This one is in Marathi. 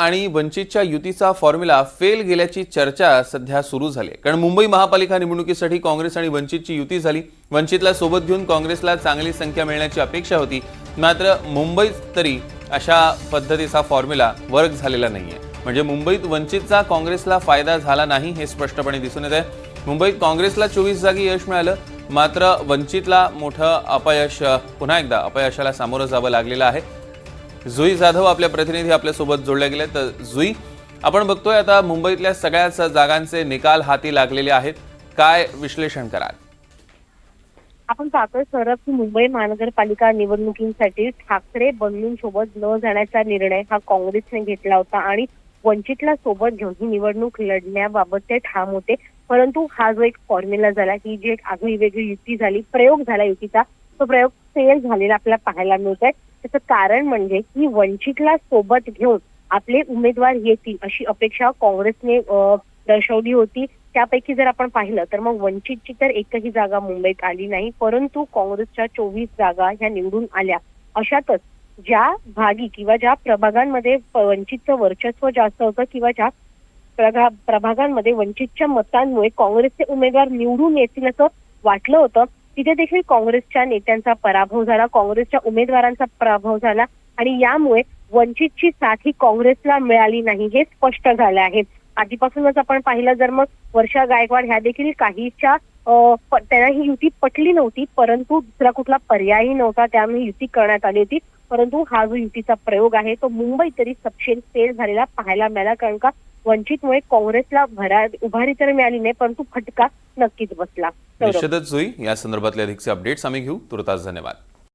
आणि वंचितच्या युतीचा फॉर्म्युला फेल गेल्याची चर्चा सध्या सुरू झाली कारण मुंबई महापालिका निवडणुकीसाठी काँग्रेस आणि वंचितची युती झाली. वंचितला सोबत घेऊन काँग्रेसला चांगली संख्या मिळण्याची अपेक्षा होती. मात्र मुंबईत तरी अशा पद्धतीचा फॉर्म्युला वर्क झालेला नाही आहे म्हणजे मुंबईत वंचितचा काँग्रेसला फायदा झाला नाही हे स्पष्टपणे दिसून येत आहे. मुंबईत काँग्रेसला चोवीस जागी यश मिळालं. मात्र वंचितला मोठं अपयश पुन्हा एकदा अपयशाला सामोरं जावं लागलेलं आहे. जुई जाधव आपल्या प्रतिनिधी आपल्यासोबत जोडल्या गेले. तर जुई आपण बघतोय आता मुंबईतल्या सगळ्याच जागांचे निकाल हाती लागलेले आहेत. काय विश्लेषण कराल? आपण पाहतोय सरब की मुंबई महानगरपालिका निवडणुकींसाठी ठाकरे बंधूं सोबत न जाण्याचा निर्णय हा काँग्रेसने घेतला होता आणि वंचितला सोबत घेऊन ही निवडणूक लढण्याबाबत ते ठाम होते. परंतु हा जो एक फॉर्म्युला झाला ही जी एक आगळी वेगळी युती झाली प्रयोग झाला युतीचा तो प्रयोग फेल झालेला आपल्याला पाहायला मिळत आहे त्याचं कारण म्हणजे की वंचितला सोबत घेऊन आपले उमेदवार येतील अशी अपेक्षा काँग्रेसने दर्शवली होती. त्यापैकी जर आपण पाहिलं तर मग वंचितची तर एकही जागा मुंबईत आली नाही परंतु काँग्रेसच्या चोवीस जागा ह्या निवडून आल्या. अशातच ज्या भागी किंवा ज्या प्रभागांमध्ये वंचितचं वर्चस्व जास्त होतं किंवा ज्या प्रभागांमध्ये वंचितच्या मतांमुळे काँग्रेसचे उमेदवार निवडून येतील असं वाटलं होतं तिथे देखील काँग्रेसच्या नेत्यांचा पराभव झाला काँग्रेसच्या उमेदवारांचा पराभव झाला आणि यामुळे वंचितची साथ ही काँग्रेसला मिळाली नाही हे स्पष्ट झालं आहे. आधीपासूनच आपण पाहिलं जर मग वर्षा गायकवाड ह्या देखील काहीच्या त्यांना ही युती पटली नव्हती परंतु दुसरा कुठला पर्यायही नव्हता त्यामुळे युती करण्यात आली होती. परंतु हा जो युतीचा प्रयोग आहे तो मुंबईत तरी सपशेल फेल झालेला पाहायला मिळाला कारण का वंचितमुळे काँग्रेसला भरा उभारी तर मिळाली नाही परंतु फटका नक्कीच बसला. निश्चितच जुई या संदर्भातले अधिकचे अपडेट्स आम्ही घेऊ. तुर्तास धन्यवाद.